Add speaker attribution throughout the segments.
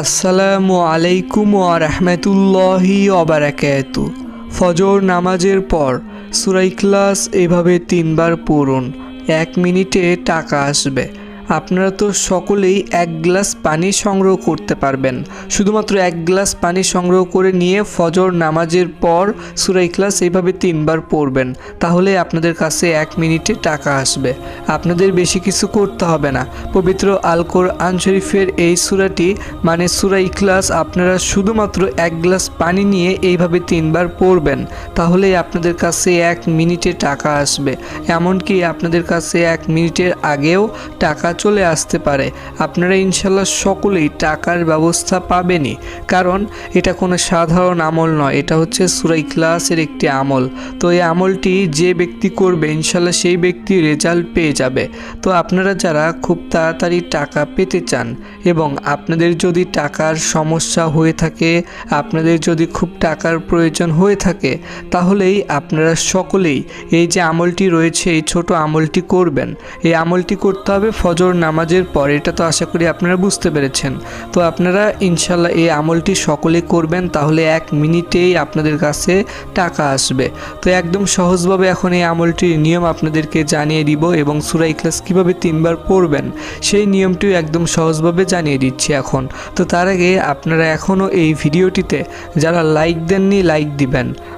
Speaker 1: আসসালামু আলাইকুম ওয়া রাহমাতুল্লাহি অবারাকাত ফজর নামাজের পর সুরাই ক্লাস এভাবে তিনবার পড়ুন, এক মিনিটে টাকা আসবে। আপনারা তো সকলেই এক গ্লাস পানি সংগ্রহ করতে পারবেন। শুধুমাত্র এক গ্লাস পানি সংগ্রহ করে নিয়ে ফজর নামাজের পর সুরাই ক্লাস এইভাবে তিনবার পড়বেন। তাহলে আপনাদের কাছে এক মিনিটে টাকা আসবে। আপনাদের বেশি কিছু করতে হবে না। পবিত্র আলকোর কোরআন শরীফের এই সুরাটি মানে সুরাই ইখলাস, আপনারা শুধুমাত্র এক গ্লাস পানি নিয়ে এইভাবে তিনবার পড়বেন। তাহলে আপনাদের কাছে এক মিনিটে টাকা আসবে। এমনকি আপনাদের কাছে এক মিনিটের আগেও টাকা চলে আসতে পারে। আপনারা ইনশাল্লাহ সকলেই টাকার ব্যবস্থা পাবেনই। কারণ এটা কোনো সাধারণ আমল নয়, এটা হচ্ছে সুরাই ক্লাসের একটি আমল। তো এই আমলটি যে ব্যক্তি করবে, ইনশাল্লাহ সেই ব্যক্তি রেজাল্ট পেয়ে যাবে। তো আপনারা যারা খুব তাড়াতাড়ি টাকা পেতে চান এবং আপনাদের যদি টাকার সমস্যা হয়ে থাকে, আপনাদের যদি খুব টাকার প্রয়োজন হয়ে থাকে, তাহলেই আপনারা সকলেই এই যে আমলটি রয়েছে, এই ছোট আমলটি করবেন। এই আমলটি করতে হবে ফজর নামাজের পর, এটা তো আশা করি আপনারা বুঝতে পেরেছেন। তো আপনারা ইনশাল্লাহ এই আমলটি সকলে করবেন, তাহলে এক মিনিটেই আপনাদের কাছে টাকা আসবে। তো একদম সহজভাবে এখন এই আমলটির নিয়ম আপনাদেরকে জানিয়ে দিব এবং সুরা ইখলাস কীভাবে তিনবার পড়বেন, সেই নিয়মটিও একদম সহজভাবে জানিয়ে দিচ্ছি এখন। তো তার আগে আপনারা এখনও এই ভিডিওটিতে যারা লাইক দেননি, লাইক দিবেন।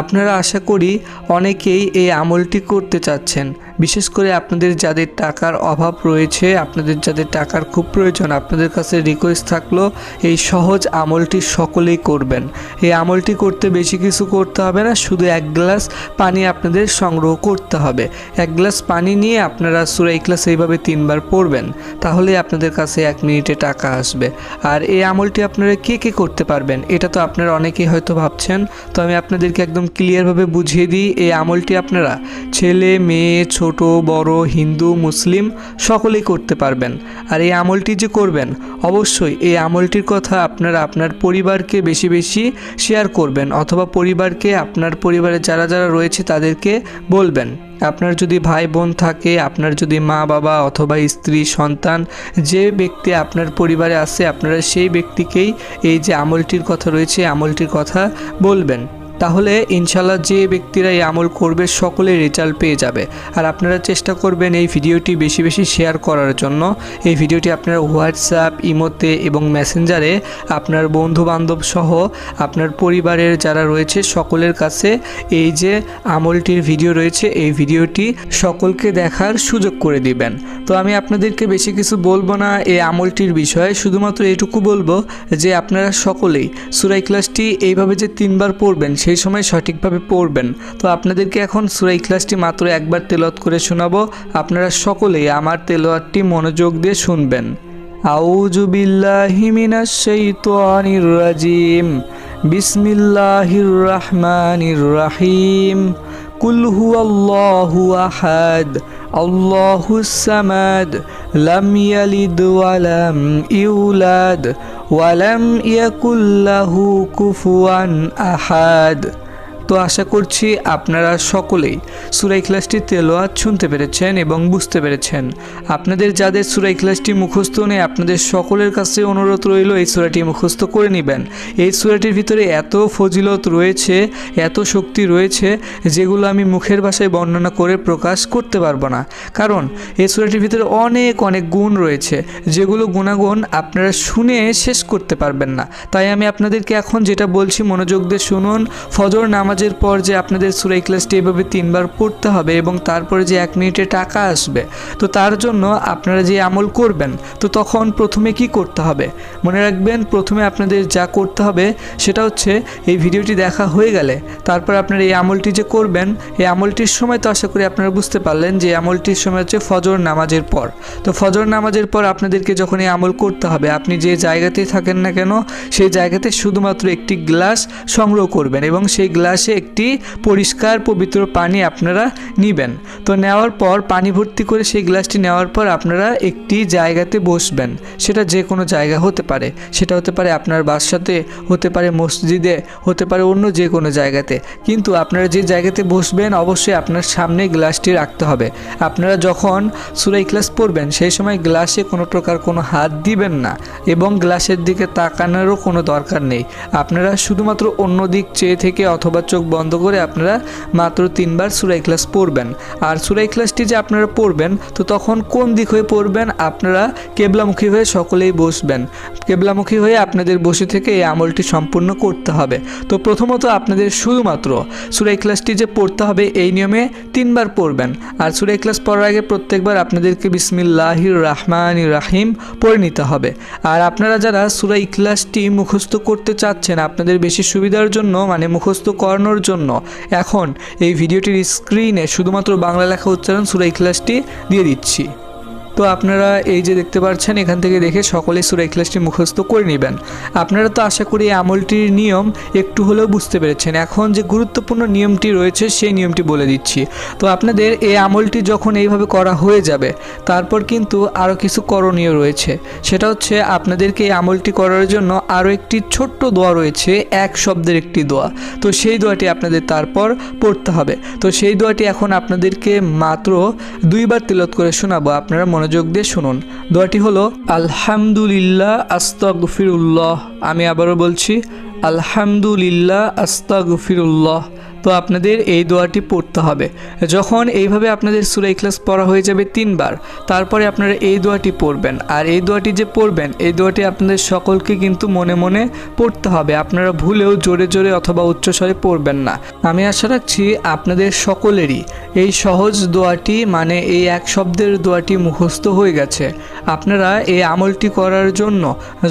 Speaker 1: আপনারা আশা করি অনেকেই এই আমলটি করতে চাচ্ছেন। বিশেষ করে আপনাদের যাদের টাকার অভাব রয়েছে, আপনাদের যাদের টাকার খুব প্রয়োজন, আপনাদের কাছে রিকোয়েস্ট থাকল, এই সহজ আমলটি সকলেই করবেন। এই আমলটি করতে বেশি কিছু করতে হবে না, শুধু এক গ্লাস পানি আপনাদের সংগ্রহ করতে হবে। এক গ্লাস পানি নিয়ে আপনারা সুরাই ক্লাস এইভাবে তিনবার পড়বেন, তাহলে আপনাদের কাছে এক মিনিটে টাকা আসবে। আর এই আমলটি আপনারা কে কে করতে পারবেন, এটা তো আপনারা অনেকেই হয়তো ভাবছেন, তো আমি আপনাদেরকে একদম ক্লিয়ারভাবে বুঝিয়ে দিই, এই আমলটি আপনারা ছেলে, মেয়ে, ছোট, বড়, হিন্দু, মুসলিম সকলেই করতে পারবেন। আর এই আমলটি যে করবেন, অবশ্যই এই আমলটির কথা আপনারা আপনার পরিবারকে বেশি বেশি শেয়ার করবেন অথবা পরিবারকে, আপনার পরিবারে যারা যারা রয়েছে তাদেরকে বলবেন। আপনার যদি ভাই বোন থাকে, আপনার যদি মা বাবা অথবা স্ত্রী, সন্তান যে ব্যক্তি আপনার পরিবারে আছে, আপনারা সেই ব্যক্তিকেই এই যে আমলটির কথা রয়েছে আমলটির কথা বলবেন। তাহলে ইনশাল্লাহ যে ব্যক্তিরা এই আমল করবে সকলে রেজাল্ট পেয়ে যাবে। আর আপনারা চেষ্টা করবেন এই ভিডিওটি বেশি বেশি শেয়ার করার জন্য। এই ভিডিওটি আপনার হোয়াটসঅ্যাপ ইমোতে এবং মেসেঞ্জারে আপনার বন্ধু বান্ধব সহ আপনার পরিবারের যারা রয়েছে সকলের কাছে এই যে আমলটির ভিডিও রয়েছে, এই ভিডিওটি সকলকে দেখার সুযোগ করে দিবেন। তো আমি আপনাদেরকে বেশি কিছু বলব না, এই আমলটির বিষয়ে। শুধুমাত্র এটুকু বলব যে আপনারা সকলেই সুরাই ক্লাসটি এইভাবে যে তিনবার পড়বেন সেই সময় সঠিকভাবে পড়বেন। তো আপনাদেরকে এখন সুরাই ক্লাসটি মাত্র একবার তেলত করে শোনাবো। আপনারা সকলেই আমার তেলোয়ারটি মনোযোগ দিয়ে শুনবেন। আউজু বিল্লাহি রাজিম। বিসমিল্লাহির রহমানির রহিম। قل هو الله أحد الله السماد لم يلد ولم يولد ولم يكن له كفوا أحد. তো আশা করছি আপনারা সকলেই সুরাই ক্লাসটি তেলোয়াত শুনতে পেরেছেন এবং বুঝতে পেরেছেন। আপনাদের যাদের সুরাই ক্লাসটি মুখস্থ নেই, আপনাদের সকলের কাছে অনুরোধ রইল এই সুরাটি মুখস্থ করে নেবেন। এই সুরাটির ভিতরে এত ফজিলত রয়েছে, এত শক্তি রয়েছে, যেগুলো আমি মুখের ভাষায় বর্ণনা করে প্রকাশ করতে পারব না। কারণ এই সুরাটির ভিতরে অনেক অনেক গুণ রয়েছে, যেগুলো গুণাগুণ আপনারা শুনে শেষ করতে পারবেন না। তাই আমি আপনাদেরকে এখন যেটা বলছি, মনোযোগ দিয়ে শুনুন, ফজর নামাজের পর যে আপনাদের সুরাই ক্লাসটি এভাবে তিনবার পড়তে হবে এবং তারপরে যে এক মিনিটে টাকা আসবে, তো তার জন্য আপনারা যে আমল করবেন, তো তখন প্রথমে কি করতে হবে? মনে রাখবেন, প্রথমে আপনাদের যা করতে হবে সেটা হচ্ছে এই ভিডিওটি দেখা হয়ে গেলে, তারপর আপনারা এই আমলটি যে করবেন, এই আমলটির সময় তো আশা করি আপনারা বুঝতে পারলেন যে আমলটির সময় হচ্ছে ফজর নামাজের পর। তো ফজর নামাজের পর আপনাদেরকে যখন এই আমল করতে হবে, আপনি যে জায়গাতেই থাকেন না কেন, সেই জায়গাতে শুধুমাত্র একটি গ্লাস সংগ্রহ করবেন এবং সেই গ্লাসে গ্লাসে একটি পরিষ্কার পবিত্র পানি আপনারা নেবেন। তো নেওয়ার পর পানি ভর্তি করে সেই গ্লাসটি নেওয়ার পর আপনারা একটি জায়গাতে বসবেন। সেটা যে কোনো জায়গা হতে পারে। সেটা হতে পারে আপনার বাসাতে, হতে পারে মসজিদে, হতে পারে অন্য যে কোনো জায়গাতে। কিন্তু আপনারা যে জায়গাতে বসবেন অবশ্যই আপনার সামনে গ্লাসটি রাখতে হবে। আপনারা যখন সুরাই ক্লাস পড়বেন, সেই সময় গ্লাসে কোনো প্রকার কোনো হাত দিবেন না এবং গ্লাসের দিকে তাকানোরও কোনো দরকার নেই। আপনারা শুধুমাত্র অন্য দিক চেয়ে থেকে অথবা চোখ বন্ধ করে আপনারা মাত্র তিনবার সুরাই ক্লাস পড়বেন। আর সুরাই ক্লাসটি যে আপনারা পড়বেন, তো তখন কোন দিক হয়ে পড়বেন আপনারা কেবলামুখী হয়ে সকলেই বসবেন। কেবলামুখী হয়ে আপনাদের বসে থেকে এই আমলটি সম্পূর্ণ করতে হবে। তো প্রথমত আপনাদের শুধুমাত্র সুরাই ক্লাসটি যে পড়তে হবে, এই নিয়মে তিনবার পড়বেন। আর সুরাই ক্লাস পড়ার আগে প্রত্যেকবার আপনাদেরকে বিসমিল্লাহির রহমান রাহিম পড়ে নিতে হবে। আর আপনারা যারা সুরাই ক্লাসটি মুখস্থ করতে চাচ্ছেন, আপনাদের বেশি সুবিধার জন্য মানে মুখস্থ করানোর জন্য। এখন এই ভিডিওটির স্ক্রিনে শুধুমাত্র বাংলা লেখা উচ্চারণ সুরাই ক্লাসটি দিয়ে দিচ্ছি। তো আপনারা এই যে দেখতে পাচ্ছেন, এখান থেকে দেখে সকলে সুরাই ক্লাসটি মুখস্থ করে নেবেন। আপনারা তো আশা করি আমলটির নিয়ম একটু হলেও বুঝতে পেরেছেন। এখন যে গুরুত্বপূর্ণ নিয়মটি রয়েছে, সেই নিয়মটি বলে দিচ্ছি। তো আপনাদের এই আমলটি যখন এইভাবে করা হয়ে যাবে, তারপর কিন্তু আরও কিছু করণীয় রয়েছে। সেটা হচ্ছে আপনাদেরকে এই আমলটি করার জন্য আরও একটি ছোট্ট দোয়া রয়েছে, এক শব্দের একটি দোয়া। তো সেই দোয়াটি আপনাদের তারপর পড়তে হবে। তো সেই দোয়াটি এখন আপনাদেরকে মাত্র দুইবার তিলত করে শোনাবো। আপনারা মনোযোগ দিয়ে শুনুন। দোয়াটি হলো আলহামদুলিল্লাহ আস্তাগফিরুল্লাহ। আমি আবারও বলছি আলহামদুলিল্লাহ আস্তাগফিরুল্লাহ। তো আপনাদের এই দোয়াটি পড়তে হবে। যখন এইভাবে আপনাদের সুরাই ক্লাস পড়া হয়ে যাবে তিনবার, তারপরে আপনারা এই দোয়াটি পড়বেন। আর এই দোয়াটি যে পড়বেন, এই দোয়াটি আপনাদের সকলকে কিন্তু মনে মনে পড়তে হবে। আপনারা ভুলেও জোরে জোরে অথবা উচ্চস্বরে পড়বেন না। আমি আশা রাখছি আপনাদের সকলেরই এই সহজ দোয়াটি মানে এই এক শব্দের দোয়াটি মুখস্থ হয়ে গেছে। আপনারা এই আমলটি করার জন্য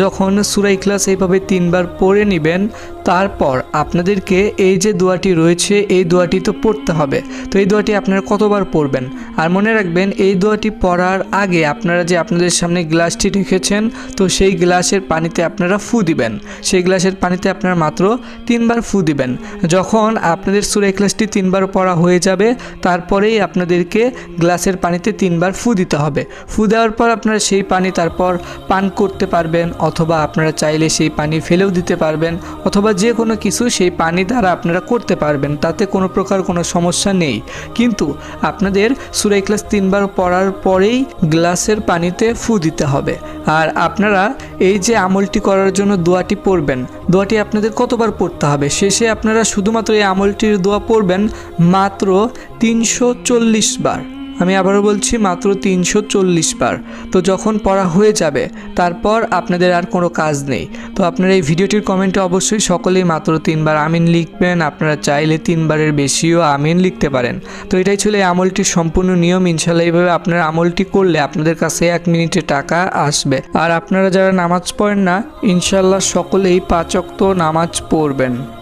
Speaker 1: যখন সুরাই ক্লাস এইভাবে তিনবার পড়ে নেবেন, তারপর আপনাদেরকে এই যে দোয়াটি রয়েছে এই দোয়াটি তো পড়তে হবে। তো এই দোয়াটি আপনারা কতবার পড়বেন? আর মনে রাখবেন, এই দোয়াটি পড়ার আগে আপনারা যে আপনাদের সামনে গ্লাসটি রেখেছেন, তো সেই গ্লাসের পানিতে আপনারা ফু দিবেন। সেই গ্লাসের পানিতে আপনারা মাত্র তিনবার ফু দিবেন। যখন আপনাদের সুরে ক্লাসটি তিনবার পড়া হয়ে যাবে, তারপরেই আপনাদেরকে গ্লাসের পানিতে তিনবার ফু দিতে হবে। ফু দেওয়ার পর আপনারা সেই পানি তারপর পান করতে পারবেন, অথবা আপনারা চাইলে সেই পানি ফেলেও দিতে পারবেন, অথবা যে কোনো কিছু সেই পানি দ্বারা আপনারা করতে পারবেন। তাতে কোনো প্রকার কোনো সমস্যা নেই। কিন্তু আপনাদের সুরাই ক্লাস তিনবার পড়ার পরেই গ্লাসের পানিতে ফু দিতে হবে। আর আপনারা এই যে আমলটি করার জন্য দোয়াটি পড়বেন, দোয়াটি আপনাদের কতবার পড়তে হবে? শেষে আপনারা শুধুমাত্র এই আমলটির দোয়া পড়বেন মাত্র তিনশো চল্লিশ বার। আমি আবারও বলছি মাত্র তিনশো চল্লিশ বার। তো যখন পড়া হয়ে যাবে, তারপর আপনাদের আর কোনো কাজ নেই। তো আপনারা এই ভিডিওটির কমেন্টে অবশ্যই সকলেই মাত্র তিনবার আমিন লিখবেন। আপনারা চাইলে তিনবারের বেশিও আমিন লিখতে পারেন। তো এটাই ছিল এই আমলটির সম্পূর্ণ নিয়ম। ইনশাল্লাহ এইভাবে আপনারা আমলটি করলে আপনাদের কাছে এক মিনিটে টাকা আসবে। আর আপনারা যারা নামাজ পড়েন না ইনশাল্লাহ সকলেই পাঁচক্ত নামাজ পড়বেন।